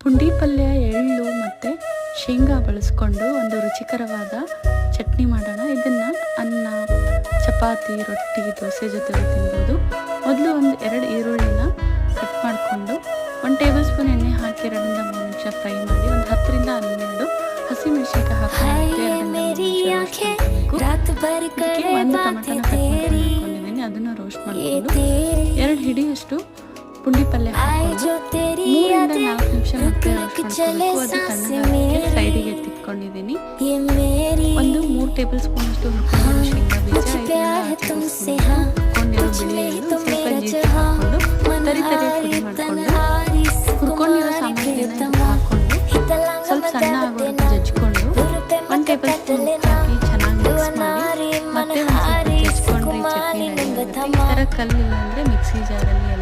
ಪುಂಡಿ ಪಲ್ಯ ಎಳ್ಳು ಮತ್ತು ಶೇಂಗಾ ಬಳಸ್ಕೊಂಡು ಒಂದು ರುಚಿಕರವಾದ ಚಟ್ನಿ ಮಾಡೋಣ. ಇದನ್ನು ಅನ್ನ ಚಪಾತಿ ರೊಟ್ಟಿ ದೋಸೆ ಜೊತೆಗೆ ತಿನ್ಬೋದು. ಮೊದಲು ಒಂದು ಎರಡು ಈರುಳ್ಳಿನ ಕಟ್ ಮಾಡಿಕೊಂಡು ಒಂದು ಟೇಬಲ್ ಸ್ಪೂನ್ ಎಣ್ಣೆ ಹಾಕಿ ಎರಡರಿಂದ ಮೂರು ನಿಮಿಷ ಫ್ರೈ ಮಾಡಿ ಒಂದು ಹತ್ತರಿಂದ ಹನ್ನೆರಡು ಹಸಿಮೆಣಸಿನ್ಕಾಯಿ ಹಾಕಿ ಒಂದು ಅದನ್ನು ರೋಸ್ಟ್ ಮಾಡಿಕೊಂಡು ಎರಡು ಹಿಡಿಯಷ್ಟು ಪುಂಡಿ ಪಲ್ಯ ಮೂರಿಂದ ನಾಲ್ಕು ನಿಮಿಷ ಹಾಕಬೇಕು ಒಂದು ಮೂರು ಟೇಬಲ್ ಸ್ಪೂನ್ ಅಷ್ಟು ಒಂದು ಟೇಬಲ್ ಸ್ಪೂನ್ ಹಾಕಿ ಚೆನ್ನಾಗಿ ಮಿಕ್ಸ್ ಕಲ್ಲಿಲ್ಲ ಮಿಕ್ಸಿ ಜಾರಲ್ಲಿ